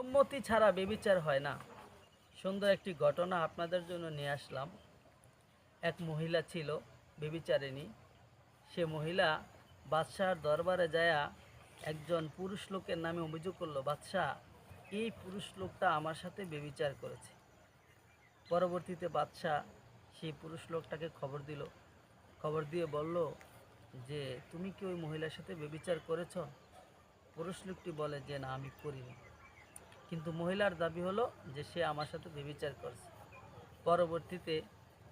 সম্মতি ছাড়া বেবিচার হয় না। সুন্দর একটি ঘটনা আপনাদের জন্য নিয়ে আসলাম। এক মহিলা ছিল, বেবিচারিণী। সে মহিলা বাদশাহর দরবারে যায়া একজন পুরুষ লোকের নামে অভিযোগ করল বাদশাহ এই পুরুষ লোকটা আমার সাথে বেবিচার করেছে। পরবর্তীতে বাদশাহ সেই পুরুষ লোকটাকে খবর দিল। খবর দিয়ে বলল যে, তুমি কি ওই মহিলার সাথে বেবিচার করেছ? পুরুষ লোকটি বলে যে, না, আমি করিনি। কিন্তু মহিলার দাবি হলো যে সে আমার সাথে বিবিচার করছে। পরবর্তীতে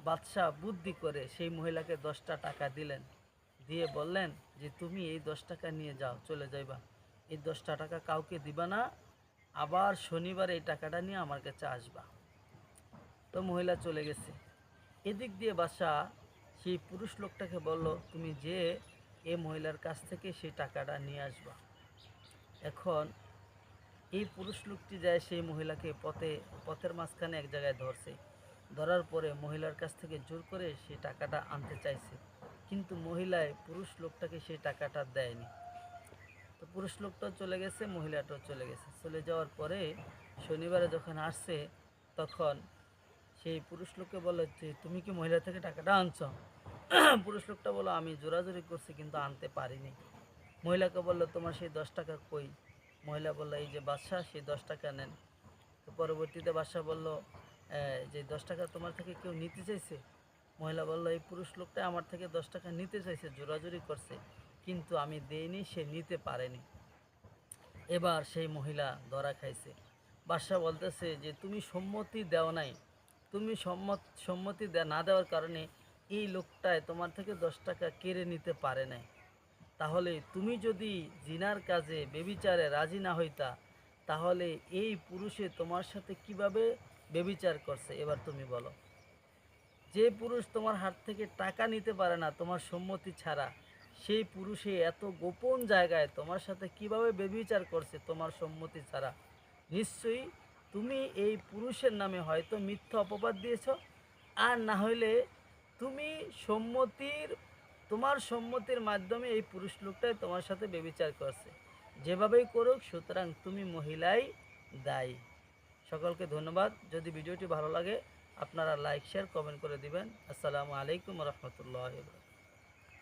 বাদশাহ বুদ্ধি করে সেই মহিলাকে দশটা টাকা দিলেন। দিয়ে বললেন যে, তুমি এই দশ টাকা নিয়ে যাও, চলে যাইবা। এই দশটা টাকা কাউকে দিবা না। আবার শনিবার এই টাকাটা নিয়ে আমার কাছে আসবা। তো মহিলা চলে গেছে। এদিক দিয়ে বাসা সেই পুরুষ লোকটাকে বলল, তুমি যে এ মহিলার কাছ থেকে সেই টাকাটা নিয়ে আসবা। এখন এই পুরুষ লোকটি যায় সেই মহিলাকে পথে, পথের মাঝখানে এক জায়গায় ধরছে। ধরার পরে মহিলার কাছ থেকে জোর করে সেই টাকাটা আনতে চাইছে। কিন্তু মহিলায় পুরুষ লোকটাকে সেই টাকাটা দেয়নি। তো পুরুষ লোকটাও চলে গেছে, মহিলাটাও চলে গেছে। চলে যাওয়ার পরে শনিবারে যখন আসছে, তখন সেই পুরুষ লোককে বলে যে, তুমি কি মহিলা থেকে টাকাটা আনছ? পুরুষ লোকটা বলো, আমি জোরাজোরি করছি, কিন্তু আনতে পারিনি। মহিলাকে বলল, তোমার সেই দশ টাকা কই? মহিলা বলল, এই যে বাদশাহ সেই দশ টাকা নেন। তো পরবর্তীতে বাদশাহ বলল যে দশ টাকা তোমার থেকে কেউ নিতে চাইছে? মহিলা বলল, এই পুরুষ লোকটা আমার থেকে দশ টাকা নিতে চাইছে, জোরাজোরি করছে, কিন্তু আমি দেইনি, সে নিতে পারেনি। এবার সেই মহিলা ধরা খাইছে। বাদশাহ বলতেছে যে, তুমি সম্মতি দেও নাই। তুমি সম্মত, সম্মতি না দেওয়ার কারণে এই লোকটায় তোমার থেকে দশ টাকা কেড়ে নিতে পারে নাই। তাহলে তুমি যদি জিনার কাজে বেবিচারে রাজি না হইতা, তাহলে এই পুরুষে তোমার সাথে কীভাবে বেবিচার করছে? এবার তুমি বলো। যে পুরুষ তোমার হাত থেকে টাকা নিতে পারে না তোমার সম্মতি ছাড়া, সেই পুরুষে এত গোপন জায়গায় তোমার সাথে কীভাবে বেবিচার করছে তোমার সম্মতি ছাড়া? নিশ্চয়ই তুমি এই পুরুষের নামে হয়তো মিথ্যা অপবাদ দিয়েছ, আর না হইলে তুমি সম্মতির তোমার সম্মতির মাধ্যমে এই পুরুষ লোকটাই তোমার সাথে বেবিচার করছে। যেভাবেই করুক, সুতরাং তুমি মহিলাই দায়ী। সকলকে ধন্যবাদ। যদি ভিডিওটি ভালো লাগে, আপনারা লাইক শেয়ার কমেন্ট করে দিবেন। আসসালামু আলাইকুম রহমতুল্লাহ